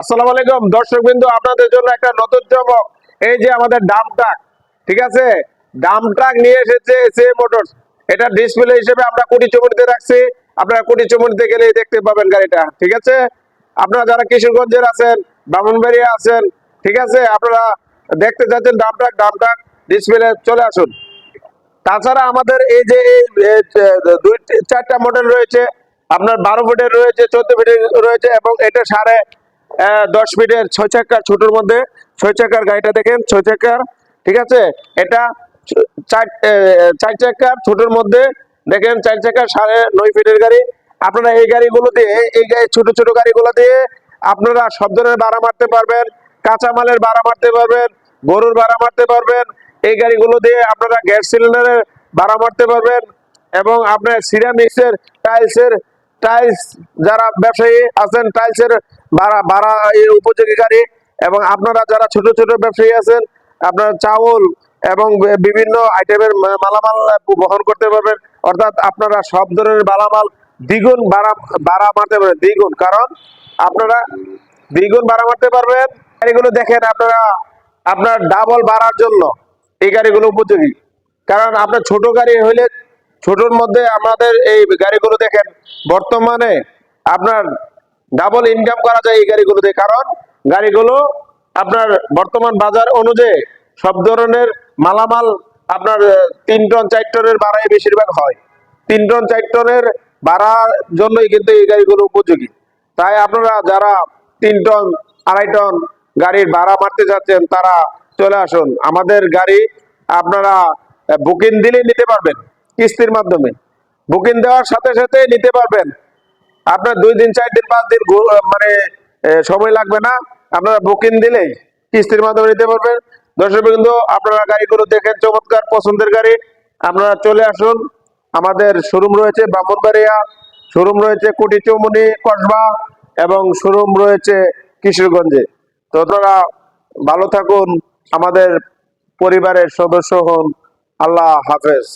আসসালামু আলাইকুম। দর্শক বিন্দু আপনাদের জন্য একটা নতুন চমক। এই যে আমাদের ডাম ট্রাক ঠিক আছে? ডাম ট্রাক নিয়ে এসেছে এসে মোটরস এটা ডিসপ্লে হিসেবে আমরা কুটি চমুনিতে রাখছি। আপনারা কুটি চমুনিতে গেলে দেখতে পাবেন গাড়িটা, ঠিক আছে? আপনারা যারা কিশোরগঞ্জের আছেন, ব্রাহ্মণবাড়িয়া আছেন, ঠিক আছে? আপনারা দেখতে যাচ্ছেন dump truck dump truck display চলে আসুন। তাছাড়া আমাদের এই যে, এই দুই, চারটা মডেল রয়েছে। আপনার বারো ফিটের রয়েছে, চোদ্দ ফিটের রয়েছে এবং এটা সাড়ে দশ ফিটের ছয় চাকার ছোটোর মধ্যে ছয় চাকার গাড়িটা দেখেন ছয় চাকার ঠিক আছে? এটা চার চার চাকার ছোটোর মধ্যে, দেখেন চার চাকার সাড়ে নয় ফিটের গাড়ি। আপনারা এই গাড়িগুলো দিয়ে, এই ছোট ছোট গাড়িগুলো দিয়ে আপনারা সব ধরনের ভাড়া মারতে পারবেন, কাঁচামালের ভাড়া মারতে পারবেন, গরুর ভাড়া মারতে পারবেন। এই গাড়িগুলো দিয়ে আপনারা গ্যাস সিলিন্ডারের ভাড়া মারতে পারবেন এবং আপনার সিরামিক্সের টাইলসের, টাইলস যারা ব্যবসায়ী আছেন, টাইলসের ভাড়া এই উপযোগী গাড়ি এবং আপনারা যারা ছোট ছোট ব্যবসায়ী আছেন, আপনারা চাউল এবং বিভিন্ন আইটেমের মালামাল বহন করতে পারবেন। অর্থাৎ আপনারা সব ধরনের মালামাল দ্বিগুণ ভাড়া ভাড়া মারতে পারবেন, দ্বিগুণ। কারণ আপনারা দ্বিগুণ ভাড়া মারতে পারবেন। গাড়িগুলো দেখেন আপনারা, আপনার ডাবল ভাড়ার জন্য এই গাড়িগুলো উপযোগী। কারণ আপনার ছোট গাড়ি হইলে ছোটর মধ্যে আমাদের এই গাড়িগুলো দেখেন, বর্তমানে আপনার ডাবল ইনকাম করা যায় এই গাড়িগুলোতে। কারণ গাড়িগুলো আপনার বর্তমান বাজার অনুযায়ী সব ধরনের মালামাল আপনার তিন টন, চার টনের ভাড়াই বেশিরভাগ হয়। তিন টন, চার টনের ভাড়ার জন্যই কিন্তু এই গাড়িগুলো উপযোগী। তাই আপনারা যারা তিন টন, আড়াই টন গাড়ির ভাড়া মারতে যাচ্ছেন, তারা চলে আসুন। আমাদের গাড়ি আপনারা বুকিং দিলেই নিতে পারবেন, কিস্তির মাধ্যমে। বুকিং দেওয়ার সাথে সাথে নিতে পারবেন। আপনার দুই দিন, চার দিন, পাঁচ দিন মানে সময় লাগবে না। আপনারা বুকিং দিলেই কিস্তির মাধ্যমে নিতে পারবেন। দর্শক বিন্দু, আপনারা গাড়িগুলো দেখেন, চমৎকার পছন্দের গাড়ি। আপনারা চলে আসুন। আমাদের শোরুম রয়েছে ব্রাহ্মণবাড়িয়া শোরুম রয়েছে কুটি চৌমনি কসবা এবং শোরুম রয়েছে কিশোরগঞ্জে। তো আপনারা ভালো থাকুন। আমাদের পরিবারের সদস্য হন। আল্লাহ হাফেজ।